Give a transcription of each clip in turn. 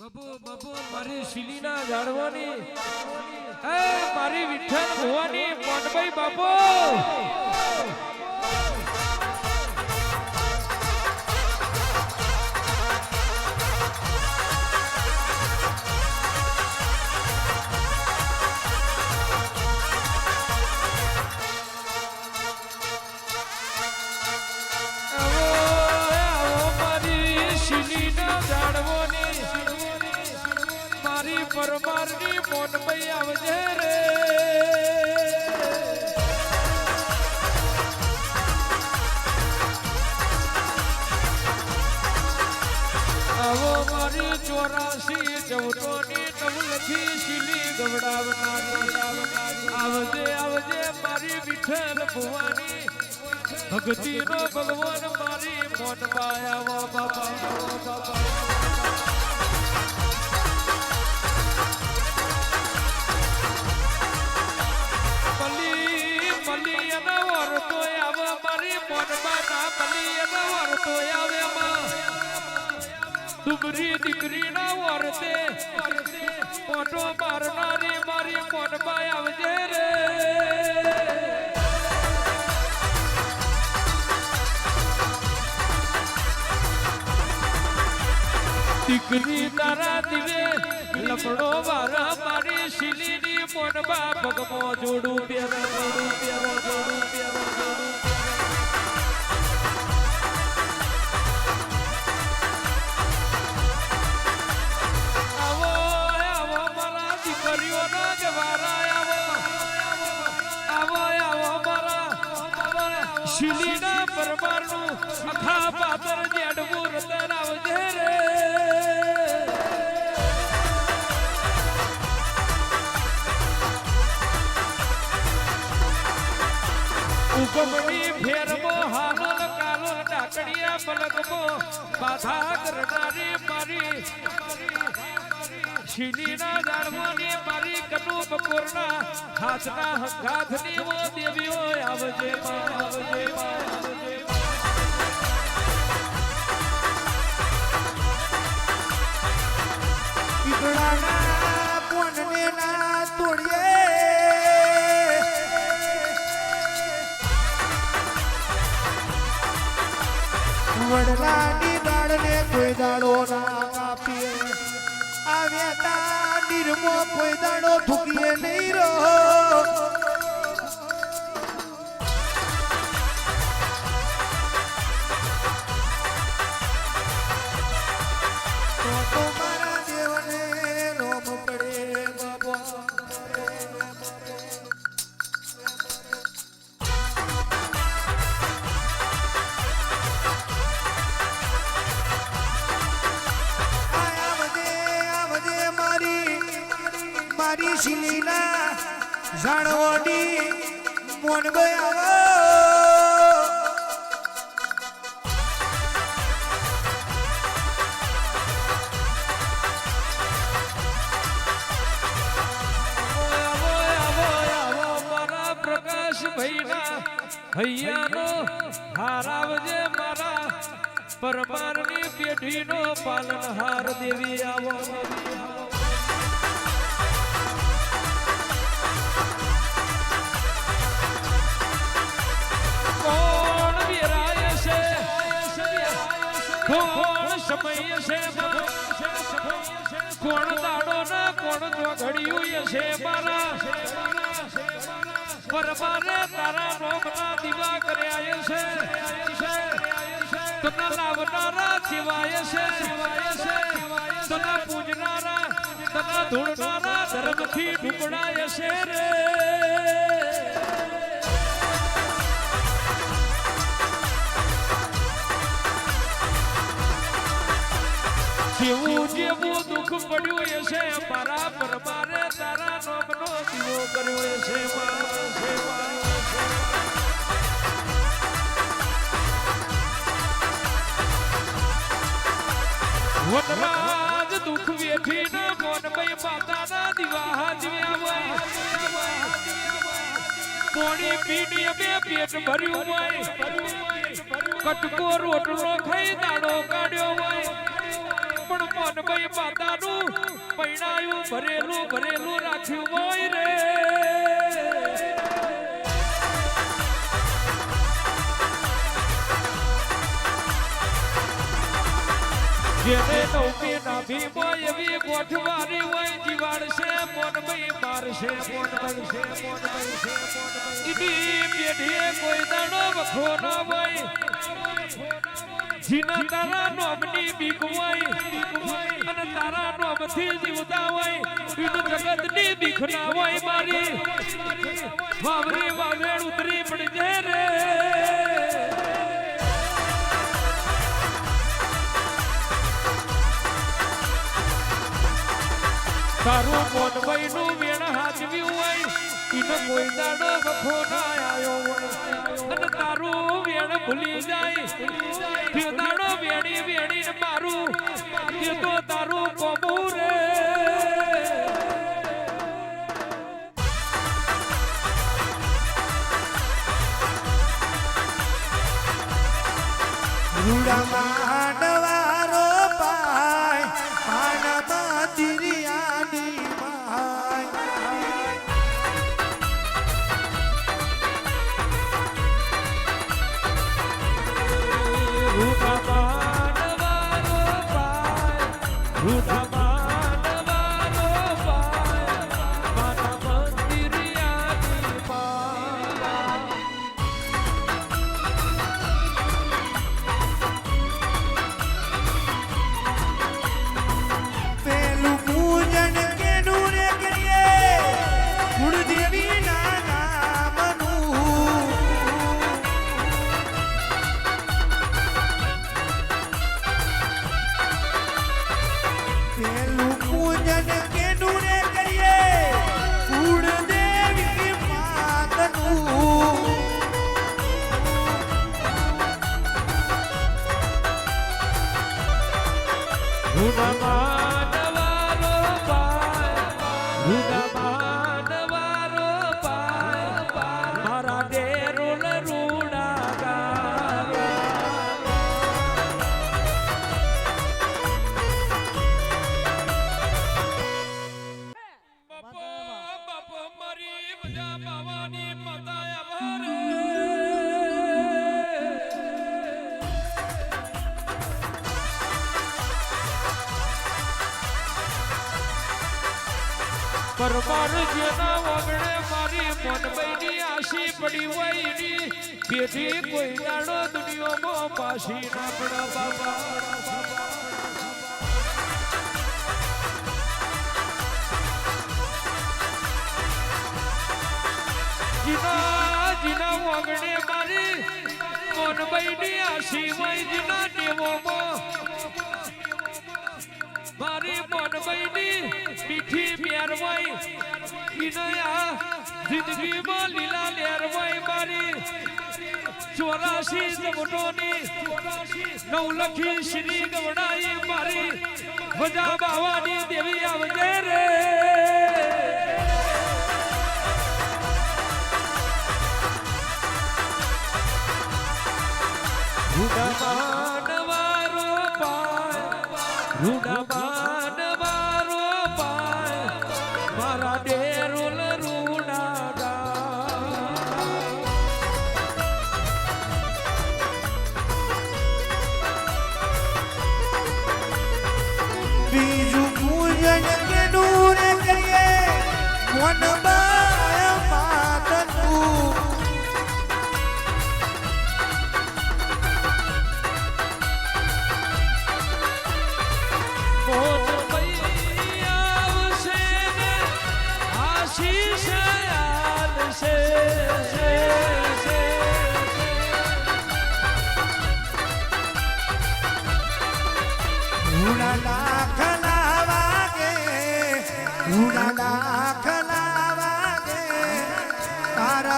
બાપુ બબુ મારી શીલીના જાળવાની. એ મારી વિઠ્ઠલ ભવાની મોનભાઈ બાપુ. મારી મોન ભાઈ આવજે રે. આવો મારી ચોરાસી ચૌદોની નવલખી શીલી ગવડાવનારી. આવજે આવજે મારી વિઠ્ઠલ ભુવાની. ભક્તિનો ભગવાન મારી મોન પાયા બાપા બાપા. અને માં ડુબરી દીકરી ના વરતે મોટો મારનારી મારી મોનમાં આવજે રે. દીકરી તારા દિવે લપડો વારા મારી શિલીની મોનબા પગમો જોડું પેર જોડું પેર જોડું પેર જોડું મારા પરમારનું અખા પાતર જેડવું રતન આવજે રે ઉપમણી ફેરમો હાલોલ કાલોલ ડાકડિયા પલકમો બાધા કરનારી મારી શીલીના જાળવાની મારી કનુ બપોરના હાથના હંગાથની ઓ દેવીઓ આવજે આવજે વડલાની કોઈ દાડો થૂકીએ નહીં રહો. શીલીના જાણવડી મોન ગયા. આવો ભાઈના હૈયાનો હારાવજે મારા પરમારની પેઢીનો પાલનહાર દેવી આવો. કોણ સમય છે કોણ દાડો ને કોણ ઘડિયું છે મારા? પરમારે તારા રોમના દીવા કર્યા છે. તને લાવનારા સિવાય છે. તને પૂજનારા તને ધૂળનારા ધર્મથી ઢુકડાય છે રે. જેવું જેવું દુઃખ પડ્યું છે મારા પરમારે તારા નામનો દીવો કર્યો છે વનરાજ દુઃખ વેઠી ન મોનમય માતાના દીવા હાજવ્યા હોય. પોણી પીડી બે પેટ ભર્યું હોય. કટકો રોટલો ખાઈ દાડો કાઢ્યો હોય. મોનભાઈ માતાનું પૈણાયું, ભરેલું ભરેલું રાખ્યું હોય રે. જેને નવમી નાભી હોય એવી ગોઠવારી હોય જીવાડશે મોનભાઈ મારશે મોનભાઈ છે મોનભાઈ છે. ઈડી પેઢીએ કોઈ દાડો વખો ન હોય. જીના તારા નોમની બીક હોય અને તારા નોમથી જીવતા હોય બીજું જગતની બીક ના હોય મારી. વાવરી વાવેડ ઉતરી પડજે રે. તારું મોનભાઈ નું કોઈ દાડો વખો ના આયો અને તારું વેણ ભૂલી જાય તે દાડો વેણી વેણી ને મારું એ તો તારું કોમું રે રૂડા પરમાર પડી વઈની તેથી કોઈ દાડો દુનિયામાં પાછી ના પડા બાબા જીના જીના વઈ જીના દેવોમાં મારી મનમયની મીઠી મેરવાઈ ઇનયા જિંદગીમાં લીલા લેરવાઈ મારી? ચોરાશી જમટોની નવલખી શ્રી ગવડાઈ મારી? વજા બાવાની દેવી આવજે રે. મન બાય માતનું મોત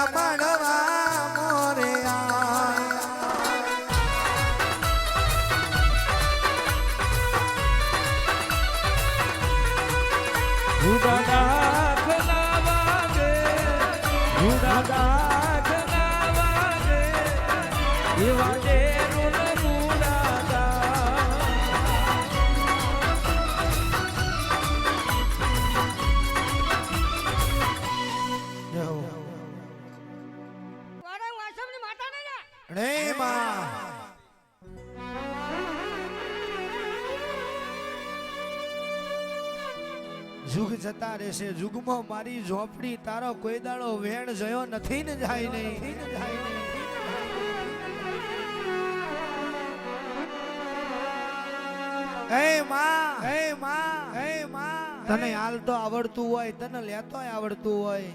તારા જુગ જતા રહેશે. જુગમાં મારી ઝોપડી, તારો કોઈ દાડો વેણ જયો નથી ને જાય નહીં. હે માં હે માં હે માં. તને હાલ તો આવડતું હોય, તને લેતોય આવડતું હોય.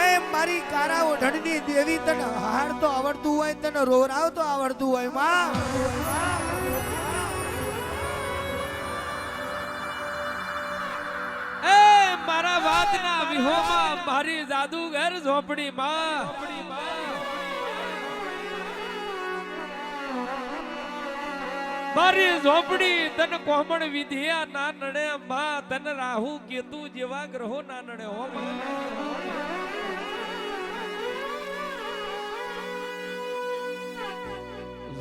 એ મારી કારા ઓઢણની દેવી, તને હાર તો આવડતું હોય, તને રોરાવ તો આવડતું હોય, માં. વાતના વિહોમાં મારી જાદુગર ઝોપડી માં. મારી ઝોપડી તન કોમણ વિધિયા ના નડે માં. તન રાહુ કેતુ જેવા ગ્રહો ના નડે હો.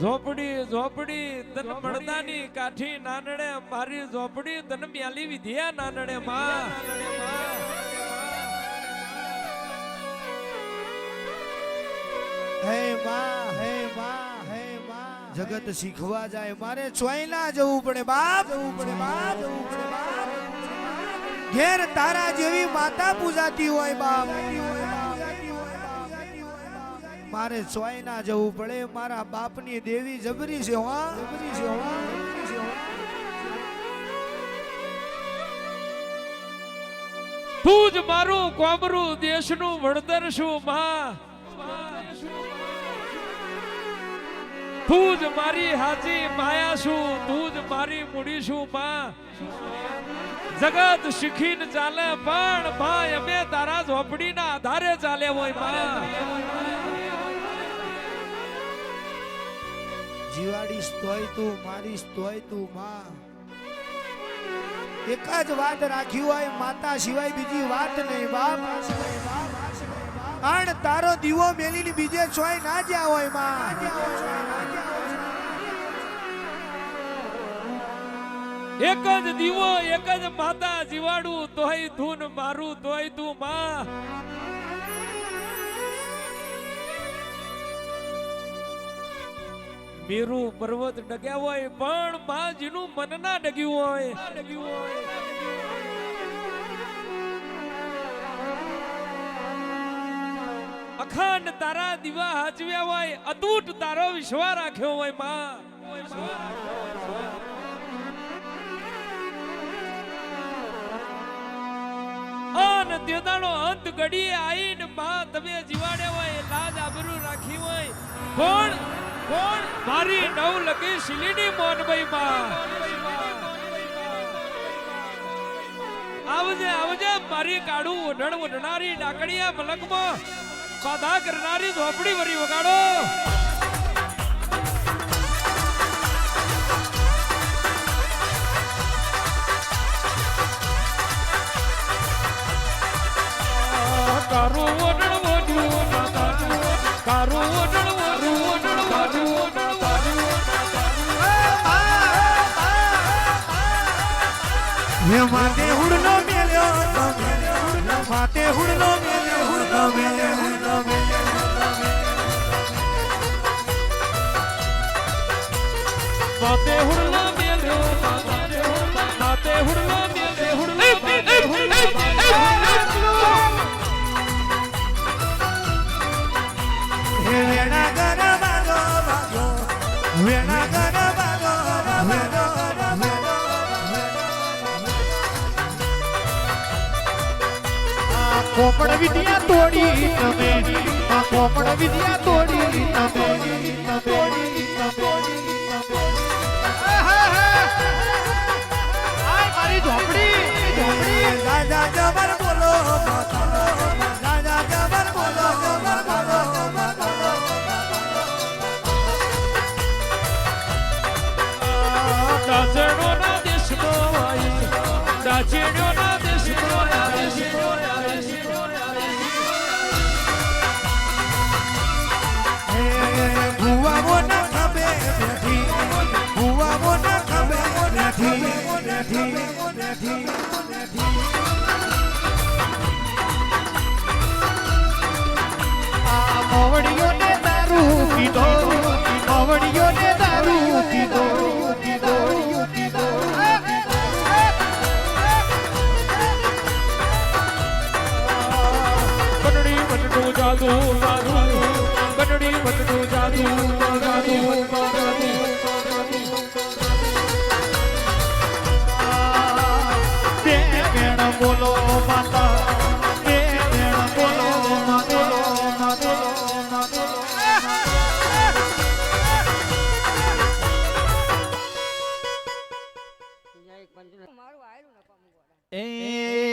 ઝોપડી ઝોપડી તન મળદાની કાઠી ના નડે મારી ઝોપડી તન મ્યાલી વિધિયા ના નડે માં. હે માં હે માં હે માં જગત શીખવા જાય. મારે ચોયલા જવું પડે બાપ. જવું પડે બાપ જવું પડે બાપ. ઘેર તારા જેવી માતા પૂજાતી હોય બાપ. મારે ચોયના જવું પડે. મારા બાપની દેવી જબરી છે હો જબરી છે હો. જબરી છે હો. તું જ મારું કોમરું દેશનું વળતર છું માં. તું જ મારી હાચી માયા છું તું જ મારી મૂડી છું, માં. જગત શીખીને ચાલે, પણ ભાઈ, અમે તારા ઝોપડીના આધારે ચાલે હોય, માં. જીવાડી સ્તોય તું, મારી સ્તોય તું, માં. એક જ વાત રાખી હોય, માતા સિવાય બીજી વાત નહીં, બાપ. પણ તારો દીવો મેલીને બીજે ચોય ના જ્યાં હોય, માં. એક જ દીવો, એક જ માતા જીવાડું, તોય ધૂન મારું, તોય તું માં. મેરું પર્વત ડગ્યા હોય, પણ માજીનું મન ના ડગ્યું હોય. અખંડ તારા દીવા હાચવ્યા હોય, અતૂટ તારો વિશ્વાસ રાખ્યો હોયમાં. તેદાનો અંત ઘડીએ આઈને માં તમે જીવાડે હોય લાજ આબરૂ રાખી હોય. કોણ? કોણ? મારી નવ લગી શિલીની મોનભાઈ માં. આવજે આવજે, મારી કાળું ઓઢણ ઓઢનારી ડાકડિયા મલકમાં બાધા કરનારી ઝોપડી વરી વગાડો. હે માતે હુડનો મેલ્યો તો મેલ્યો માતે હુડનો મેલ્યો હુડનો મેલ્યો હુડનો મેલ્યો માતે હુડલો મેલ્યો, માતે હુડલો, કોમળ વિદ્યા તોડી તમે. કોમળ વિદ્યા તોડી તમે. મોવડીઓને દારૂ પીધો મોવડીઓને એ